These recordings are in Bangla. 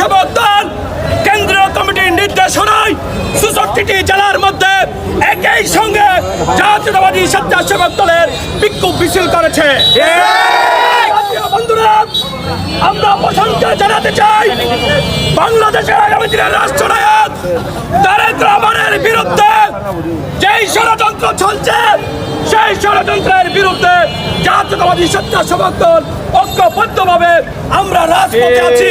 সমর্থন কেন্দ্রীয় কমিটির নির্দেশনায় চৌষট্টিটি জেলার মধ্যে একই সঙ্গে জাতীয়তাবাদী স্বেচ্ছাসেবক দলের বিক্ষোভ মিছিল করেছে। বন্ধুরা, আমরা প্রশংসা জানাতে চাই, বাংলাদেশের আগামী দিনের রাষ্ট্রনায়ক তারেক রহমানের বিরুদ্ধে যেই ষড়যন্ত্র চলছে, সেই ষড়যন্ত্রের বিরুদ্ধে জাতীয়তাবাদী স্বেচ্ছাসেবক দল ঐক্যবদ্ধভাবে আমরা রাজপথে আছি।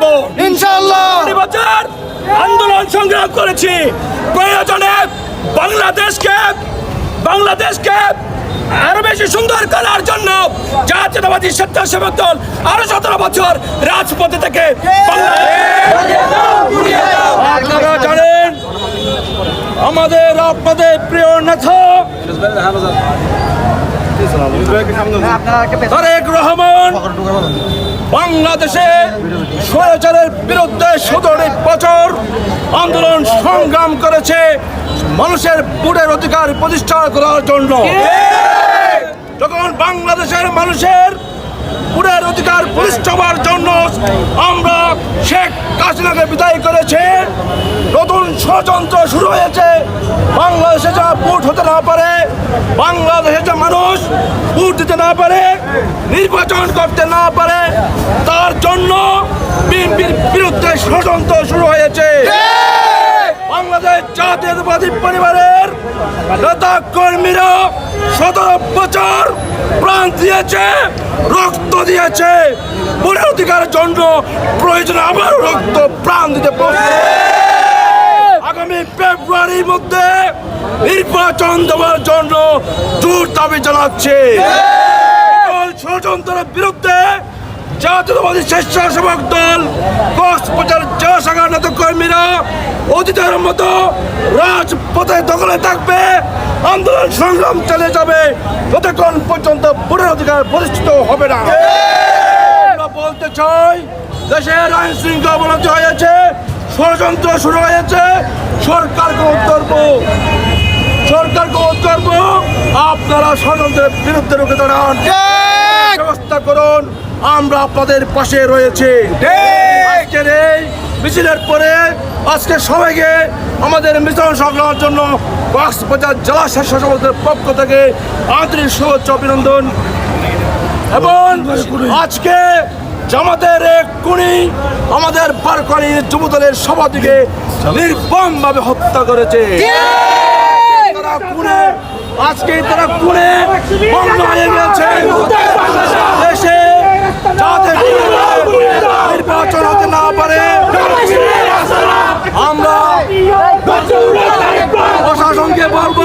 থাকব ইনশাআল্লাহ। বছর আন্দোলন সংগ্রাম করেছি। প্রয়োজনে বাংলাদেশকে বাংলাদেশকে আরও বেশি সুন্দর করার জন্য জাতীয়তাবাদী স্বেচ্ছাসেবক দল আরও সতেরো বছর রাজপথে থেকে আপনারা জানেন আমাদের আপনাদের প্রিয় নেতা তারেক রহমান বাংলাদেশে স্বৈরাচারের বিরুদ্ধে সতেরো বছর আন্দোলন সংগ্রাম করেছে মানুষের ভোটের অধিকার প্রতিষ্ঠা করার জন্য। যখন বাংলাদেশের মানুষের ভোটের অধিকার প্রতিষ্ঠা হওয়ার জন্য আমরা শেখ হাসিনাকে বিদায় করেছে, নতুন ষড়যন্ত্র শুরু হয়েছে। বাংলাদেশে যা ভোট হতে না পারে, বাংলাদেশে যে মানুষ ভোট দিতে না পারে, নির্বাচন করতে না পারে, তার জন্য বিএনপির বিরুদ্ধে ষড়যন্ত্র শুরু হয়েছে। বাংলাদেশ জাতীয়তাবাদী পরিবারের নেতা কর্মীরা সতেরো বছর প্রাণ দিয়েছে, রক্ত দিয়েছে। ভোটের অধিকারের জন্য প্রয়োজন আবার রক্ত, প্রাণ দিতে পারবে আগামী ফেব্রুয়ারির মধ্যে নির্বাচন দেওয়ার জন্য জোর দাবি জানাচ্ছে। ষড়যন্ত্রের বিরুদ্ধে জাতীয়তাবাদী স্বেচ্ছাসেবক দল কক্সবাজার শাখার নেতা কর্মীরা অতীতের মতো রাজপথে দখলে থাকবে, আন্দোলন সংগ্রাম চালিয়ে যাবে, যতক্ষণ পর্যন্ত ভোটের অধিকার প্রতিষ্ঠিত হবে না। বলতে চাই, দেশের আইন শৃঙ্খলা অবনতি হয়েছে, ষড়যন্ত্র শুরু হয়েছে, সরকার উত্তরব সরকার উত্তরব আপনারা ষড়যন্ত্রের বিরুদ্ধে রুখে দাঁড়ান। ব্যবস্থা করুন আমরা আপনাদের পাশে রয়েছে। আজকের এই মিছিলের পরে আজকে সবাইকে আমাদের মিশ্রণ সংগ্রহের জন্য কক্সবাজার জেলা স্বেচ্ছাসেবকদের পক্ষ থেকে আন্তরিক শুভেচ্ছা অভিনন্দন। এবং আজকে জামাতের কুণি আমাদের বারকানি যুবদলের সভাটিকে নির্মম ভাবে হত্যা করেছে। তারা আজকে তারা বন্ধ হয়ে গেছে দেশে যাতে নির্বাচন হতে না পারে আমরা প্রশাসনকে বলব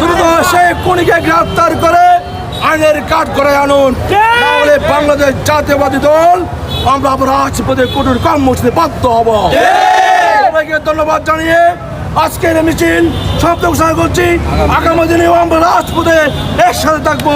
দ্রুত খুনিকে গ্রেফতার করে আইনের কাঠ করে আনুন। তাহলে বাংলাদেশ জাতীয়বাদী দল আমরা আবার রাজপথে কঠোর কর্মসূচিতে বাধ্য হব। সবাইকে ধন্যবাদ জানিয়ে আজকের মিছিল শব্দ ঘোষণা করছি। আগামী দিনে আমরা রাষ্ট্রপতি একসাথে থাকব।